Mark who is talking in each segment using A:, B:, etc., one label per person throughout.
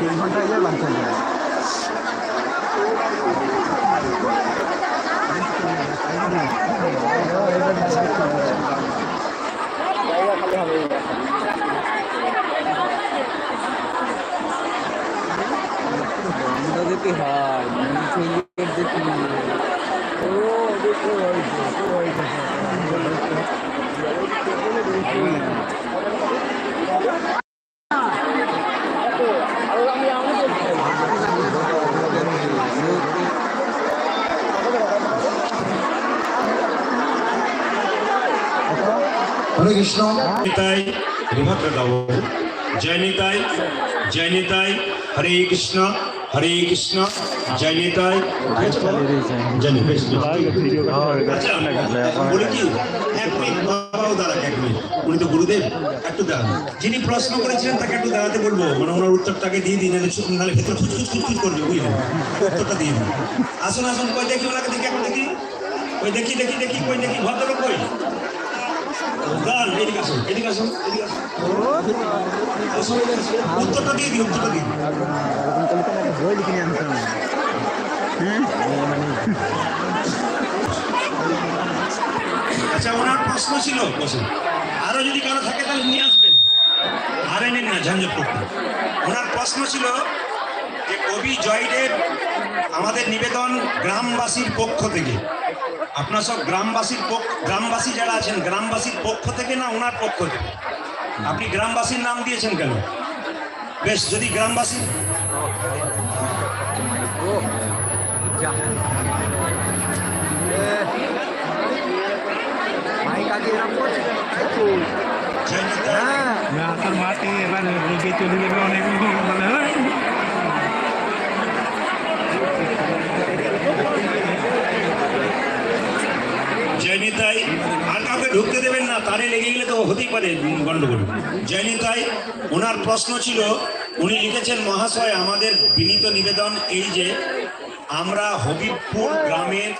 A: তিন ঘন্টা গিয়ে লাঞ্চ হরে কৃষ্ণ
B: নিতাই বিভদ্র গাও জয় নিতাই জয় নিতাই হরে কৃষ্ণ হরে কৃষ্ণ জয় নিতাই জয় বলি কি উনি তো গুরুদেব, একটু যিনি প্রশ্ন করেছিলেন, তাকে একটু দাঁড়াতে বলব। মানে দিয়ে নাহলে করবে আসুন আসুন, কই দেখি দেখি এখন দেখি দেখি দেখি, কই দেখি, ভদ্রলোক কই? আচ্ছা ওনার প্রশ্ন ছিল আরও যদি কারও থাকে, তাহলে নিয়ে আসবেন। আর এনেন না, ঝঞ্ঝট করতে। ওনার প্রশ্ন ছিল যে কবি জয়দেব আমাদের নিবেদন গ্রামবাসীর পক্ষ থেকে আপনার সব গ্রামবাসীর গ্রামবাসী যারা আছেন, গ্রামবাসীর পক্ষ থেকে না ওনার পক্ষ থেকে আপনি গ্রামবাসীর নাম দিয়েছেন কেন বেশ, যদি গ্রামবাসী
C: মাটি অনেক মানে।
B: জয়নিতাই আর কাউকে ঢুকতে দেবেন না, তারে লেগে গেলে তো হতেই পারে গন্ডগোল জয়নিতাই ওনার প্রশ্ন ছিল, উনি লিখেছেন, মহাশয়, আমাদের বিনীত নিবেদন এই যে, আমরা হবিবপুর গ্রামের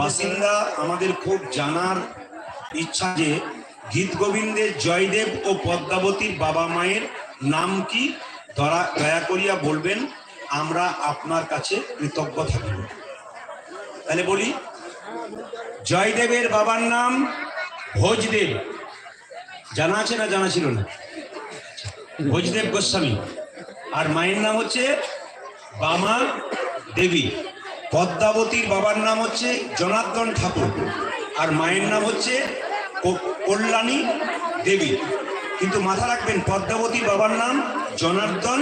B: বাসিন্দা, আমাদের খুব জানার ইচ্ছা যে, গীত গোবিন্দের জয়দেব ও পদ্মাবতীর বাবা মায়ের নাম কি? ধরা, দয়া করিয়া বলবেন, আমরা আপনার কাছে কৃতজ্ঞ থাকিব। তাহলে বলি জয়দেবের বাবার নাম ভোজদেব। জানা আছে না জানা ছিল না? ভোজদেব গোস্বামী। আর মায়ের নাম হচ্ছে বামা দেবী। পদ্মাবতীর বাবার নাম হচ্ছে জনার্দন ঠাকুর। আর মায়ের নাম হচ্ছে কল্যাণী দেবী। কিন্তু মাথা রাখবেন, পদ্মাবতীর বাবার নাম জনার্দন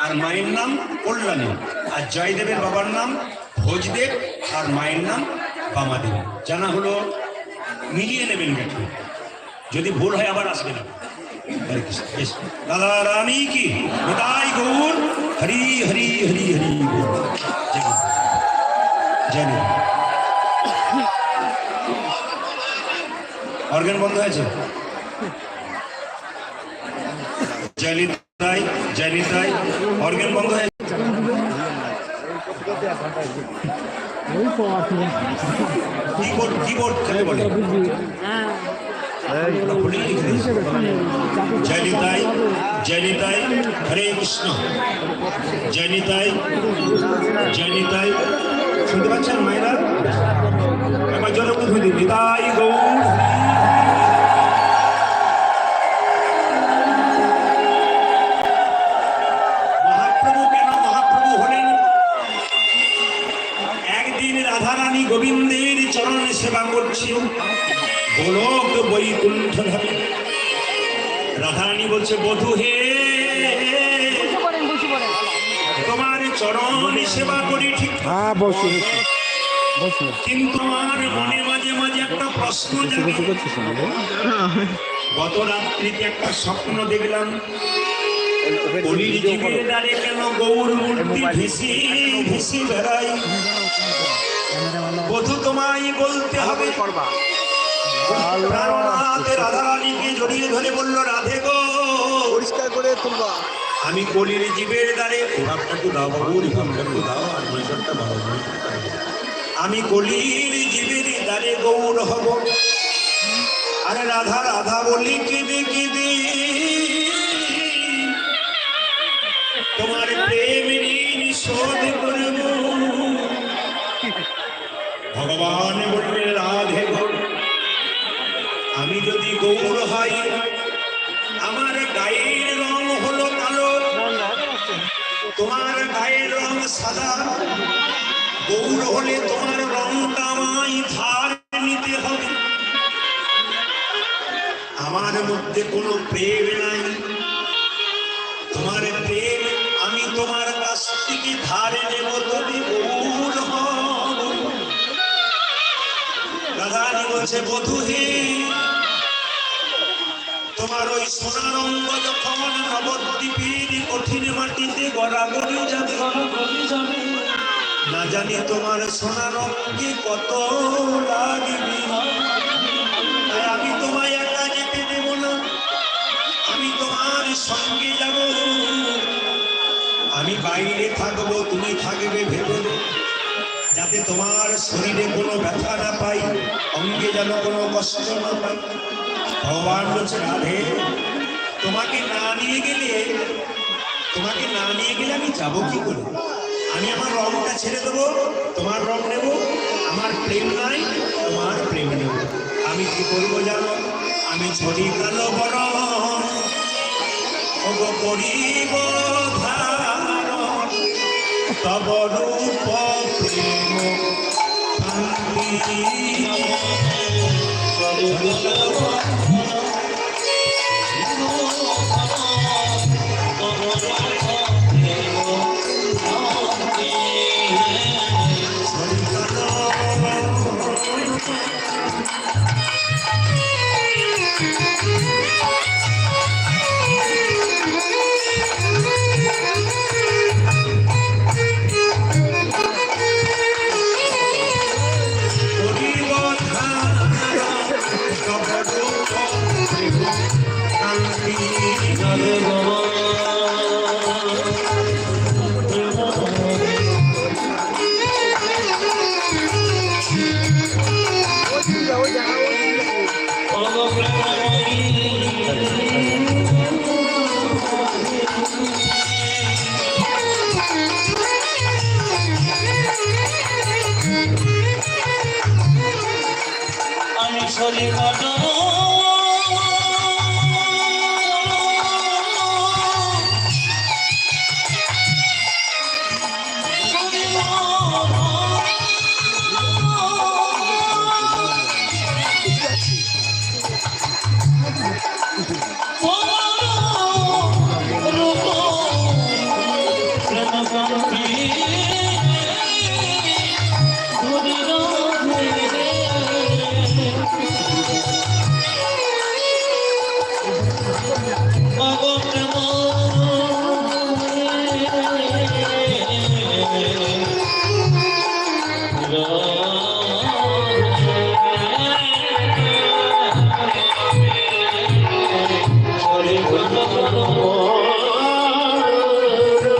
B: আর মায়ের নাম কল্যাণী। আর জয়দেবের বাবার নাম ভোজদেব আর মায়ের নাম বামাদেবী জানা হলো, মিলিয়ে নেবেন কিন্তু যদি ভুল হয় আবার আসবেন দাদা রানী কি? নিতাই গৌর? হরি হরি হরি হরি। জয়। অর্গান বন্ধ হয়েছে? জয়নিতাই জয়নিতাই, অর্গান বন্ধ হয়েছে লিখে দিয়েছে। জয়নিতাই জয়নিতাই হরে কৃষ্ণ জয়নিতাই জয়নিতাই শুনতে পাচ্ছেন মায়েরা একবার জনপ্রতিনিধি নিতাই গৌর গোলক বৈকুণ্ঠ ধামে রাধারানী বলছে বধু হে তোমার চরণ সেবা করি ঠিক
C: হ্যাঁ বসু বসু
B: কিন্তু আমার মনে মাঝে মাঝে একটা প্রশ্ন জাগে। গত রাত্রিতে একটা স্বপ্ন দেখলাম। কলির যুগের দ্বারে কেন গৌর মূর্তি ভেসে ভেসে বেড়াই। বধু তোমায় বলতে হবে। রাধারানীকে জড়িয়ে ধরে বলল রাধে গো।
A: পরিষ্কার করে তুলবা।
B: আমি কলির জীবের দ্বারে একটু দাও বাবু রিভাবটা একটু দাও আর মনিটরটা ভালো আমি কলির জীবের দ্বারে গৌর হব। আরে রাধা রাধা বলি কেঁদে কেঁদে। তোমার গায়ের রং সাদা। গৌর হলে তোমার রংটা আমায় ধার নিতে হবে। আমার মধ্যে কোনো প্রেম নাই। তোমার প্রেম আমি তোমার কাছ থেকে ধারে নেব তুমি গৌর হব। রাধানি বলছে, বধূ হে ওই সোনার অঙ্গ যখন নবদ্বীপের কঠিন মাটিতে গড়াগড়ি যাবে, না জানি তোমার অঙ্গে কত লাগবে। আমি তোমায় একা যেতে দেব না, আমি তোমার সঙ্গে যাব। আমি বাইরে থাকব, তুমি থাকবে ভেতরে, যাতে তোমার শরীরে কোনো ব্যথা না পাই, অঙ্গে যেন কোনো কষ্ট না পাই। ভগবান বলছে, রাধে, তোমাকে না নিয়ে গেলে, তোমাকে না নিয়ে গেলে আমি যাব কি করে? আমি আমার রংটা ছেড়ে দেবো, তোমার রং নেব, আমার প্রেম নাই, তোমার প্রেম নেব। আমি কি করব জানো? আমি ছড়ি কালো বড় করিব তব রূপ প্রেম। করিব শান্তি
D: আমি